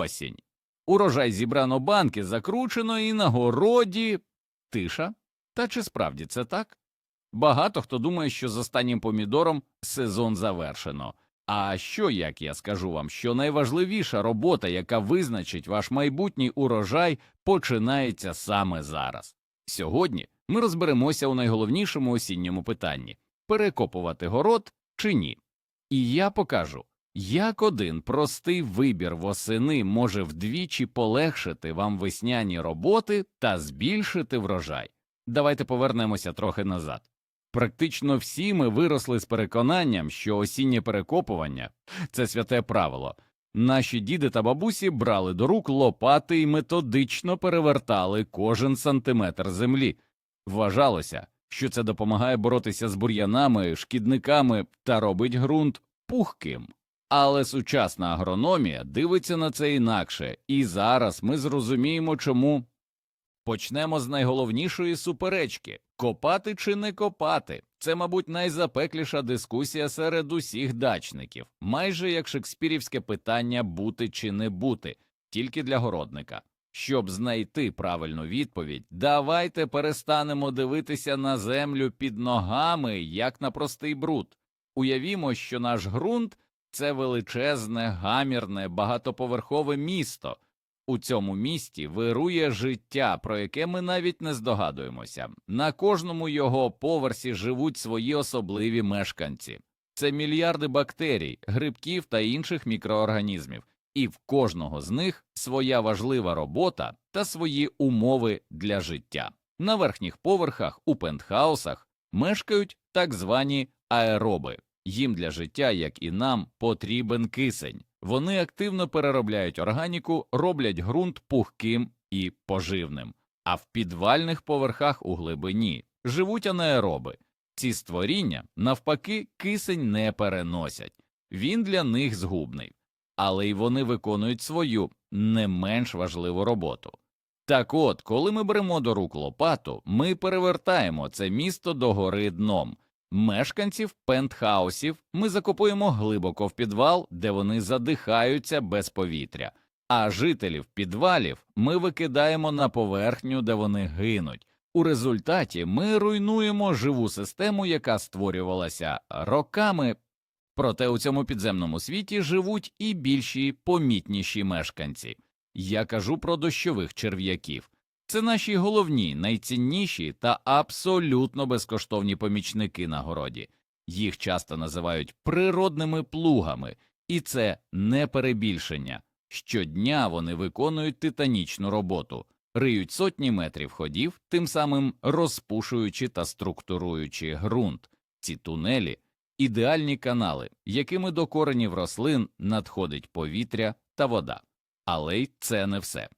осінь. Урожай зібрано банки, закручено і на городі тиша. Та чи справді це так? Багато хто думає, що з останнім помідором сезон завершено. А що, як я скажу вам, що найважливіша робота, яка визначить ваш майбутній урожай, починається саме зараз. Сьогодні ми розберемося у найголовнішому осінньому питанні перекопувати город чи ні. І я покажу, як один простий вибір восени може вдвічі полегшити вам весняні роботи та збільшити врожай. Давайте повернемося трохи назад. Практично всі ми виросли з переконанням, що осіннє перекопування це святе правило. Наші діди та бабусі брали до рук лопати і методично перевертали кожен сантиметр землі. Вважалося, що це допомагає боротися з бур'янами, шкідниками та робить ґрунт пухким. Але сучасна агрономія дивиться на це інакше, і зараз ми зрозуміємо, чому. Почнемо з найголовнішої суперечки копати чи не копати. Це, мабуть, найзапекліша дискусія серед усіх дачників, майже як шекспірівське питання бути чи не бути, тільки для городника. Щоб знайти правильну відповідь, давайте перестанемо дивитися на землю під ногами, як на простий бруд. Уявімо, що наш ґрунт це величезне, гамірне, багатоповерхове місто. У цьому місті вирує життя, про яке ми навіть не здогадуємося. На кожному його поверсі живуть свої особливі мешканці. Це мільярди бактерій, грибків та інших мікроорганізмів, і в кожного з них своя важлива робота та свої умови для життя. На верхніх поверхах у пентхаусах мешкають так звані аероби. Їм для життя, як і нам, потрібен кисень. Вони активно переробляють органіку, роблять ґрунт пухким і поживним. А в підвальних поверхах у глибині живуть анаероби. Ці створіння, навпаки, кисень не переносять. Він для них згубний, але й вони виконують свою не менш важливу роботу. Так от, коли ми беремо до рук лопату, ми перевертаємо це місто догори дном. Мешканців пентхаусів ми закопуємо глибоко в підвал, де вони задихаються без повітря, а жителів підвалів ми викидаємо на поверхню, де вони гинуть. У результаті ми руйнуємо живу систему, яка створювалася роками. Проте у цьому підземному світі живуть і більші помітніші мешканці. Я кажу про дощових черв'яків. Це наші головні, найцінніші та абсолютно безкоштовні помічники на городі. Їх часто називають природними плугами, і це не перебільшення. Щодня вони виконують титанічну роботу, риють сотні метрів ходів, тим самим розпушуючи та структуруючи ґрунт. Ці тунелі ідеальні канали, якими до коренів рослин надходить повітря та вода. Але й це не все.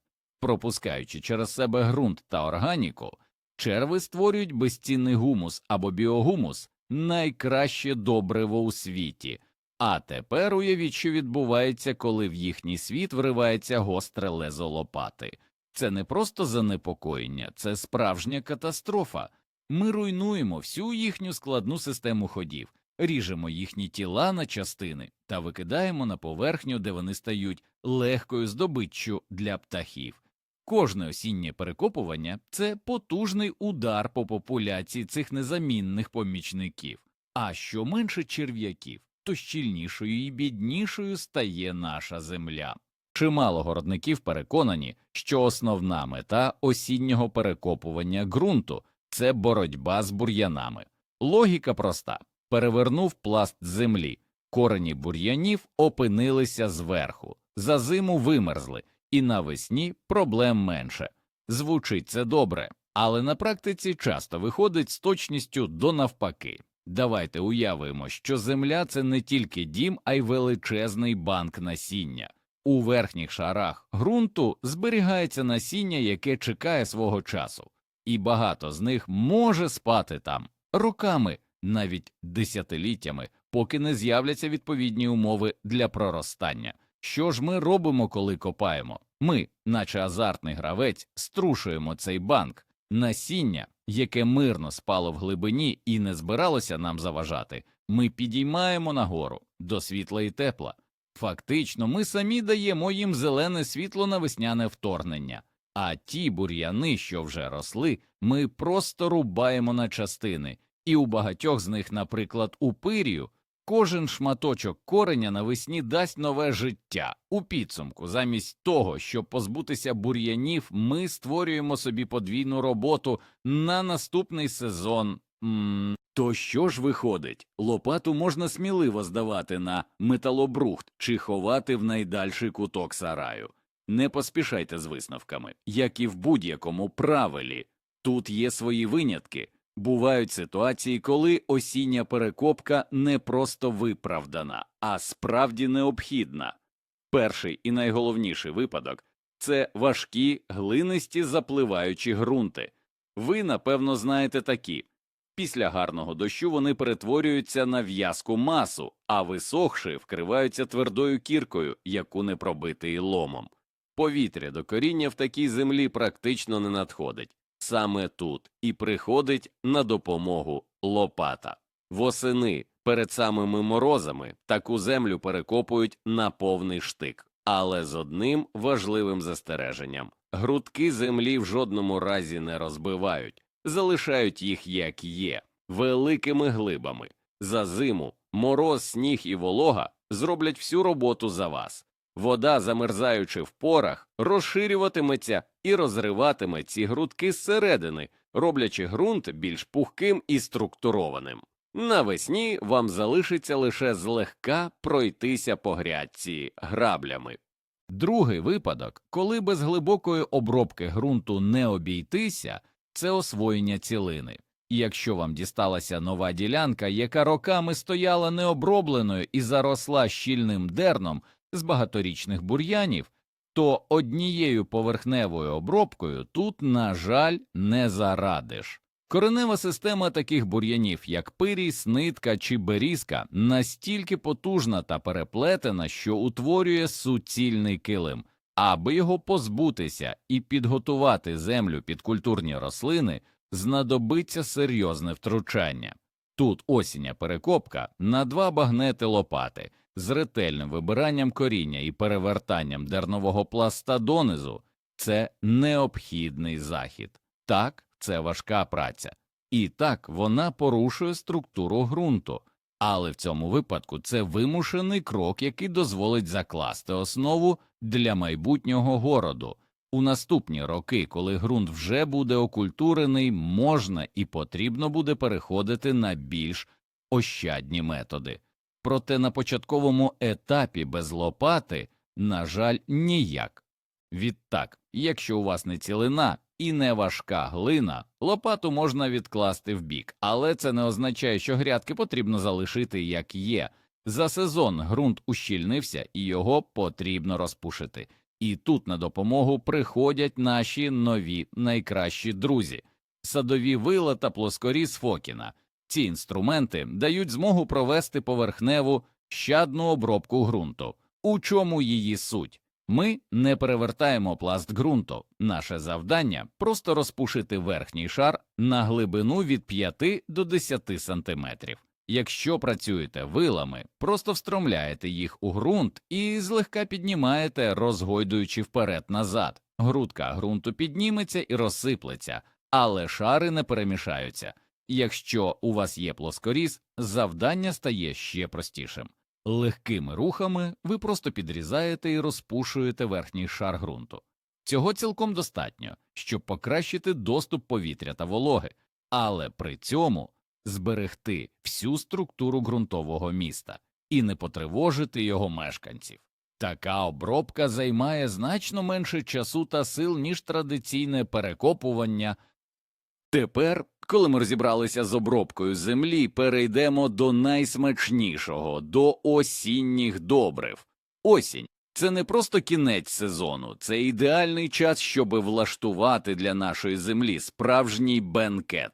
Пропускаючи через себе ґрунт та органіку, черви створюють безцінний гумус або біогумус найкраще добриво у світі. А тепер уявіть, що відбувається, коли в їхній світ вривається гостре лезо лопати. Це не просто занепокоєння, це справжня катастрофа. Ми руйнуємо всю їхню складну систему ходів, ріжемо їхні тіла на частини та викидаємо на поверхню, де вони стають легкою здобиччю для птахів. Кожне осіннє перекопування це потужний удар по популяції цих незамінних помічників. А що менше черв'яків, то щільнішою і біднішою стає наша земля. Чимало городників переконані, що основна мета осіннього перекопування ґрунту це боротьба з бур'янами. Логіка проста перевернув пласт землі, корені бур'янів опинилися зверху, за зиму вимерзли і навесні проблем менше. Звучить це добре, але на практиці часто виходить з точністю до навпаки. Давайте уявимо, що земля це не тільки дім, а й величезний банк насіння. У верхніх шарах ґрунту зберігається насіння, яке чекає свого часу, і багато з них може спати там роками, навіть десятиліттями, поки не з'являться відповідні умови для проростання. Що ж ми робимо, коли копаємо? Ми, наче азартний гравець, струшуємо цей банк, насіння, яке мирно спало в глибині і не збиралося нам заважати, ми підіймаємо нагору до світла і тепла. Фактично, ми самі даємо їм зелене світло на весняне вторгнення, а ті бур'яни, що вже росли, ми просто рубаємо на частини, і у багатьох з них, наприклад, у пирію, кожен шматочок кореня навесні дасть нове життя. У підсумку, замість того, щоб позбутися бур'янів, ми створюємо собі подвійну роботу на наступний сезон. М то що ж виходить? Лопату можна сміливо здавати на металобрухт чи ховати в найдальший куток сараю. Не поспішайте з висновками, як і в будь-якому правилі. Тут є свої винятки. Бувають ситуації, коли осіння перекопка не просто виправдана, а справді необхідна. Перший і найголовніший випадок це важкі глинисті запливаючі ґрунти. Ви, напевно, знаєте такі. Після гарного дощу вони перетворюються на в'язку масу, а висохши вкриваються твердою кіркою, яку не пробити і ломом. Повітря до коріння в такій землі практично не надходить. Саме тут і приходить на допомогу лопата. Восени перед самими морозами таку землю перекопують на повний штик, але з одним важливим застереженням грудки землі в жодному разі не розбивають, залишають їх як є, великими глибами. За зиму мороз, сніг і волога зроблять всю роботу за вас. Вода, замерзаючи в порах, розширюватиметься і розриватиме ці грудки зсередини, роблячи ґрунт більш пухким і структурованим. Навесні вам залишиться лише злегка пройтися по грядці граблями. Другий випадок, коли без глибокої обробки ґрунту не обійтися, це освоєння цілини. І якщо вам дісталася нова ділянка, яка роками стояла необробленою і заросла щільним дерном з багаторічних бур'янів, то однією поверхневою обробкою тут, на жаль, не зарадиш. Коренева система таких бур'янів, як пиріс, нитка чи берізка, настільки потужна та переплетена, що утворює суцільний килим. Аби його позбутися і підготувати землю під культурні рослини, знадобиться серйозне втручання. Тут осіння перекопка на два багнети лопати з ретельним вибиранням коріння і перевертанням дернового пласта донизу це необхідний захід. Так, це важка праця, і так вона порушує структуру ґрунту, але в цьому випадку це вимушений крок, який дозволить закласти основу для майбутнього городу. У наступні роки, коли ґрунт вже буде окультурений, можна і потрібно буде переходити на більш ощадні методи. Проте на початковому етапі без лопати, на жаль, ніяк. Відтак, якщо у вас не цілина і не важка глина, лопату можна відкласти вбік, але це не означає, що грядки потрібно залишити як є. За сезон ґрунт ущільнився і його потрібно розпушити. І тут на допомогу приходять наші нові найкращі друзі садові вила та плоскоріз Фокіна. Ці інструменти дають змогу провести поверхневу щадну обробку ґрунту. У чому її суть? Ми не перевертаємо пласт ґрунту. Наше завдання просто розпушити верхній шар на глибину від 5 до 10 сантиметрів. Якщо працюєте вилами, просто встромляєте їх у ґрунт і злегка піднімаєте, розгойдуючи вперед назад. Грудка ґрунту підніметься і розсиплеться, але шари не перемішаються. Якщо у вас є плоскоріз, завдання стає ще простішим. Легкими рухами ви просто підрізаєте і розпушуєте верхній шар ґрунту. Цього цілком достатньо, щоб покращити доступ повітря та вологи, але при цьому зберегти всю структуру ґрунтового міста і не потривожити його мешканців. Така обробка займає значно менше часу та сил, ніж традиційне перекопування. Тепер, коли ми розібралися з обробкою землі, перейдемо до найсмачнішого, до осінніх добрив. Осінь це не просто кінець сезону, це ідеальний час, щоби влаштувати для нашої землі справжній бенкет.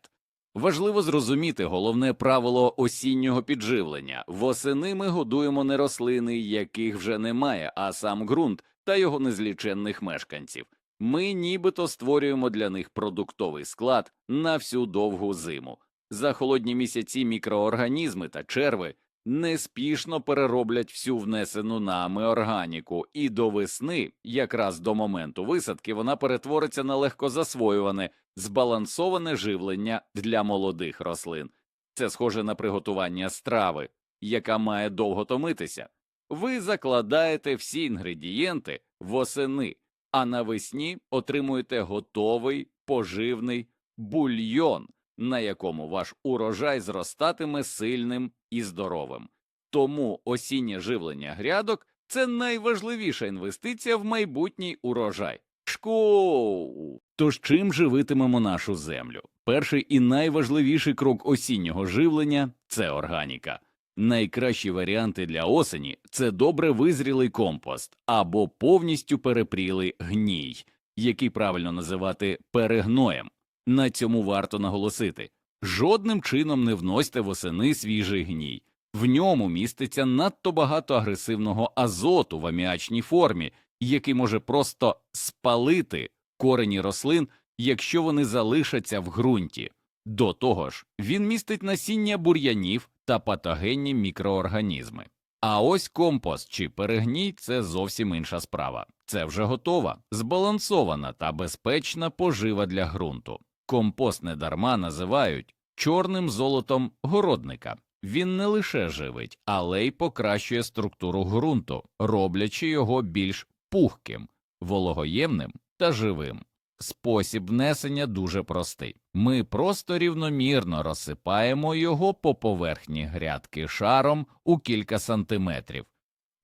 Важливо зрозуміти головне правило осіннього підживлення восени ми годуємо не рослини, яких вже немає, а сам ґрунт та його незліченних мешканців. Ми нібито створюємо для них продуктовий склад на всю довгу зиму. За холодні місяці мікроорганізми та черви неспішно перероблять всю внесену нами органіку, і до весни, якраз до моменту висадки, вона перетвориться на легкозасвоюване, збалансоване живлення для молодих рослин. Це схоже на приготування страви, яка має довго томитися. Ви закладаєте всі інгредієнти восени, а навесні отримуєте готовий поживний бульйон, на якому ваш урожай зростатиме сильним і здоровим. Тому осіннє живлення грядок це найважливіша інвестиція в майбутній урожай. Шкоу! Тож чим живитимемо нашу землю? Перший і найважливіший крок осіннього живлення це органіка. Найкращі варіанти для осені це добре визрілий компост або повністю перепрілий гній, який правильно називати перегноєм. На цьому варто наголосити жодним чином не вносьте восени свіжий гній. В ньому міститься надто багато агресивного азоту в аміачній формі, який може просто спалити корені рослин, якщо вони залишаться в ґрунті. До того ж, він містить насіння бур'янів та патогенні мікроорганізми. А ось компост чи перегній це зовсім інша справа. Це вже готова, збалансована та безпечна пожива для ґрунту. Компост недарма називають чорним золотом городника. Він не лише живить, але й покращує структуру ґрунту, роблячи його більш пухким, вологоємним та живим. Спосіб внесення дуже простий. Ми просто рівномірно розсипаємо його по поверхні грядки шаром у кілька сантиметрів,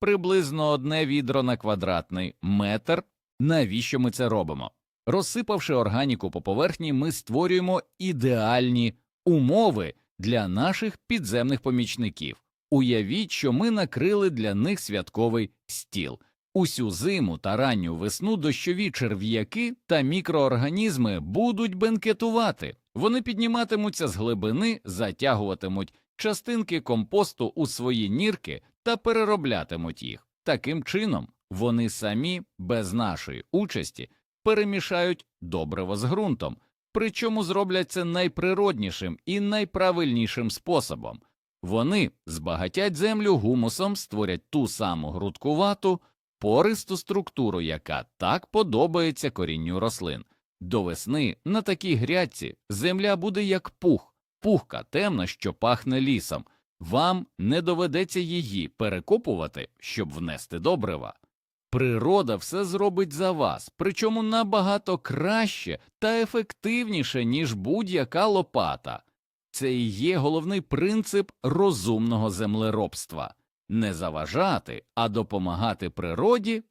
приблизно одне відро на квадратний метр. Навіщо ми це робимо? Розсипавши органіку по поверхні, ми створюємо ідеальні умови для наших підземних помічників. Уявіть, що ми накрили для них святковий стіл. Усю зиму та ранню весну дощові черв'яки та мікроорганізми будуть бенкетувати. Вони підніматимуться з глибини, затягуватимуть частинки компосту у свої нірки та перероблятимуть їх. Таким чином, вони самі без нашої участі перемішають добриво з ґрунтом, причому зроблять це найприроднішим і найправильнішим способом. Вони збагатять землю гумусом, створять ту саму грудкувату, пористу структуру, яка так подобається корінню рослин. До весни на такій грядці земля буде як пух, пухка темна, що пахне лісом. Вам не доведеться її перекопувати, щоб внести добрива. Природа все зробить за вас, причому набагато краще та ефективніше, ніж будь-яка лопата. Це і є головний принцип розумного землеробства не заважати, а допомагати природі.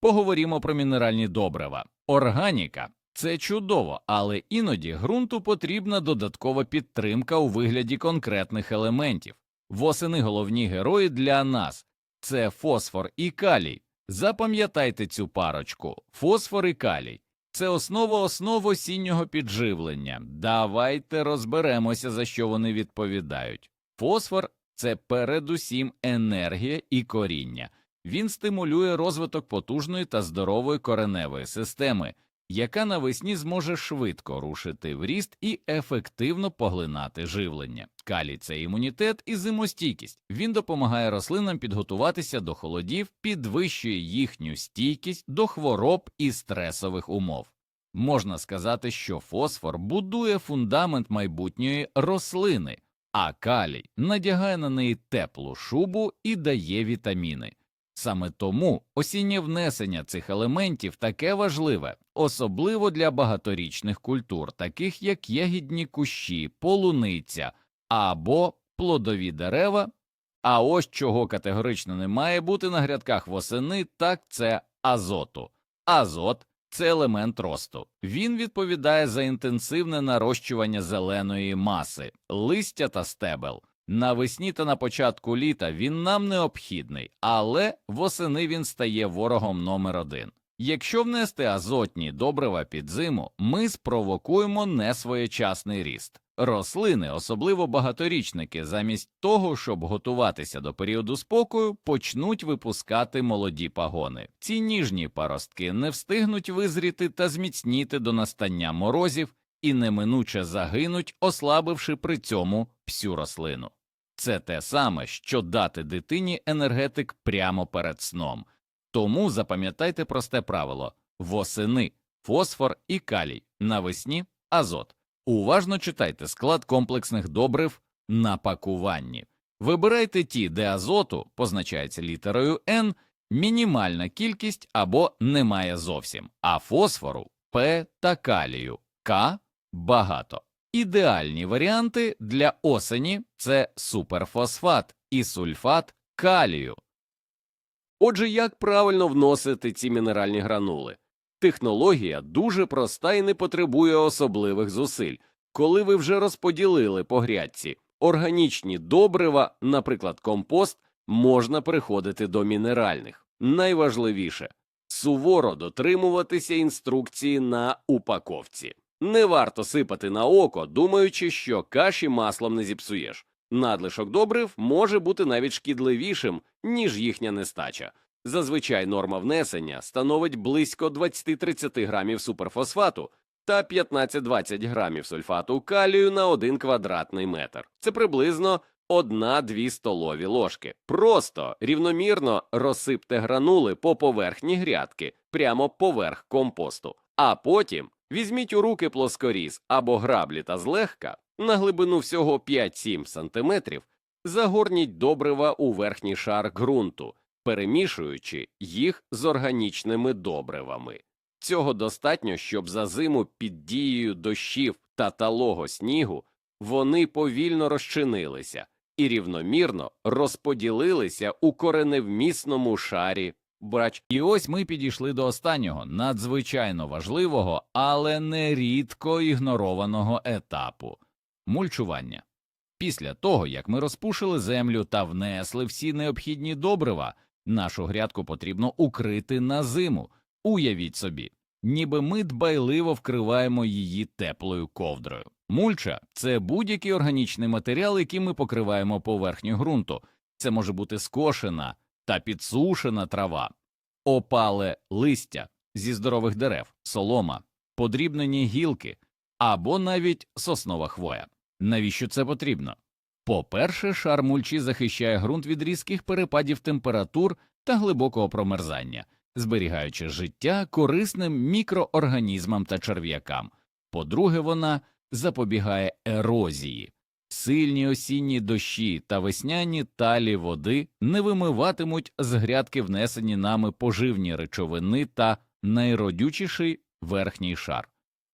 Поговоримо про мінеральні добрива. Органіка це чудово, але іноді ґрунту потрібна додаткова підтримка у вигляді конкретних елементів. Восени головні герої для нас це фосфор і калій. Запам'ятайте цю парочку фосфор і калій. Це основа основ осіннього підживлення. Давайте розберемося, за що вони відповідають. Фосфор це передусім енергія і коріння. Він стимулює розвиток потужної та здорової кореневої системи, яка навесні зможе швидко рушити в ріст і ефективно поглинати живлення. Калій це імунітет і зимостійкість. Він допомагає рослинам підготуватися до холодів, підвищує їхню стійкість до хвороб і стресових умов. Можна сказати, що фосфор будує фундамент майбутньої рослини, а калій надягає на неї теплу шубу і дає вітаміни. Саме тому осіннє внесення цих елементів таке важливе, особливо для багаторічних культур, таких як ягідні кущі, полуниця або плодові дерева. А ось чого категорично не має бути на грядках восени, так це азоту. Азот це елемент росту. Він відповідає за інтенсивне нарощування зеленої маси, листя та стебел. Навесні та на початку літа він нам необхідний, але восени він стає ворогом номер один. Якщо внести азотні добрива під зиму, ми спровокуємо несвоєчасний ріст. Рослини, особливо багаторічники, замість того, щоб готуватися до періоду спокою, почнуть випускати молоді пагони. Ці ніжні паростки не встигнуть визріти та зміцніти до настання морозів і неминуче загинуть, ослабивши при цьому всю рослину. це те саме, що дати дитині енергетик прямо перед сном. Тому запам'ятайте просте правило восени фосфор і калій, навесні азот. Уважно читайте склад комплексних добрив на пакуванні. Вибирайте ті, де азоту позначається літерою N, мінімальна кількість або немає зовсім, а фосфору П та калію К багато. Ідеальні варіанти для осені це суперфосфат і сульфат калію. Отже, як правильно вносити ці мінеральні гранули? Технологія дуже проста і не потребує особливих зусиль. Коли ви вже розподілили по грядці органічні добрива, наприклад, компост, можна переходити до мінеральних. Найважливіше суворо дотримуватися інструкції на упаковці. Не варто сипати на око, думаючи, що каші маслом не зіпсуєш. Надлишок добрив може бути навіть шкідливішим, ніж їхня нестача. Зазвичай норма внесення становить близько 20-30 грамів суперфосфату та 15-20 грамів сульфату калію на 1 квадратний метр. Це приблизно 1-2 столові ложки. Просто рівномірно розсипте гранули по поверхні грядки, прямо поверх компосту. А потім візьміть у руки плоскоріз або граблі та злегка на глибину всього 5-7 см загорніть добрива у верхній шар ґрунту, перемішуючи їх з органічними добривами. Цього достатньо, щоб за зиму під дією дощів та талого снігу вони повільно розчинилися і рівномірно розподілилися у кореневмісному шарі бач. І ось ми підійшли до останнього надзвичайно важливого, але нерідко ігнорованого етапу мульчування. Після того, як ми розпушили землю та внесли всі необхідні добрива, нашу грядку потрібно укрити на зиму. Уявіть собі, ніби ми дбайливо вкриваємо її теплою ковдрою. Мульча це будь-який органічний матеріал, яким ми покриваємо поверхню ґрунту. Це може бути скошена та підсушена трава, опале листя зі здорових дерев, солома, подрібнені гілки або навіть соснова хвоя. Навіщо це потрібно? По-перше, шар мульчі захищає ґрунт від різких перепадів температур та глибокого промерзання, зберігаючи життя корисним мікроорганізмам та черв'якам. По-друге, вона запобігає ерозії. Сильні осінні дощі та весняні талі води не вимиватимуть з грядки внесені нами поживні речовини та найродючіший верхній шар.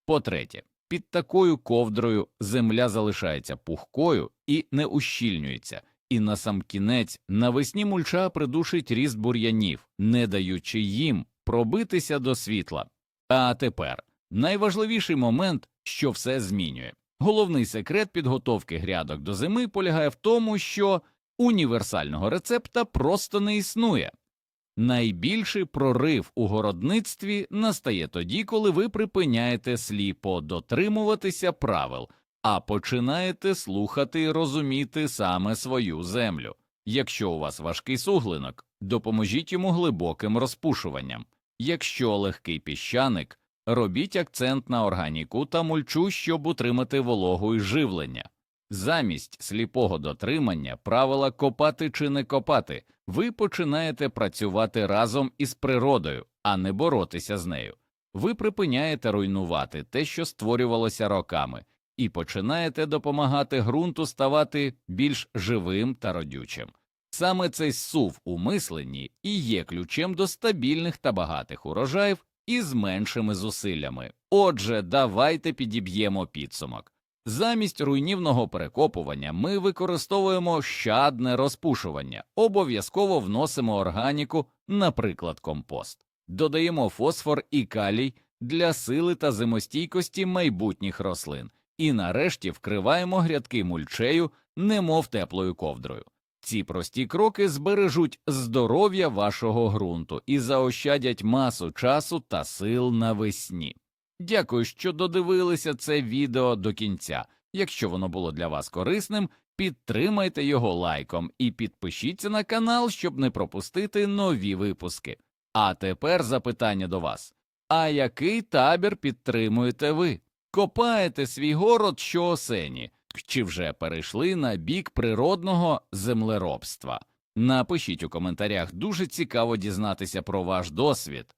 По-третє, під такою ковдрою земля залишається пухкою і не ущільнюється, і насамкінець навесні мульча придушить ріст бур'янів, не даючи їм пробитися до світла. А тепер найважливіший момент, що все змінює. Головний секрет підготовки грядок до зими полягає в тому, що універсального рецепта просто не існує. Найбільший прорив у городництві настає тоді, коли ви припиняєте сліпо дотримуватися правил, а починаєте слухати і розуміти саме свою землю. Якщо у вас важкий суглинок, допоможіть йому глибоким розпушуванням. Якщо легкий піщаник, робіть акцент на органіку та мульчу, щоб утримати вологу і живлення. Замість сліпого дотримання правила копати чи не копати, ви починаєте працювати разом із природою, а не боротися з нею. Ви припиняєте руйнувати те, що створювалося роками, і починаєте допомагати ґрунту ставати більш живим та родючим. Саме цей сув у мисленні і є ключем до стабільних та багатих урожаїв із меншими зусиллями. Отже, давайте підіб'ємо підсумок. Замість руйнівного перекопування ми використовуємо щадне розпушування, обов'язково вносимо органіку, наприклад, компост, додаємо фосфор і калій для сили та зимостійкості майбутніх рослин, і нарешті вкриваємо грядки мульчею, немов теплою ковдрою. Ці прості кроки збережуть здоров'я вашого ґрунту і заощадять масу часу та сил навесні. Дякую, що додивилися це відео до кінця. Якщо воно було для вас корисним, підтримайте його лайком і підпишіться на канал, щоб не пропустити нові випуски. А тепер запитання до вас: а який табір підтримуєте ви? Копаєте свій город щоосені, Чи вже перейшли на бік природного землеробства? Напишіть у коментарях, дуже цікаво дізнатися про ваш досвід.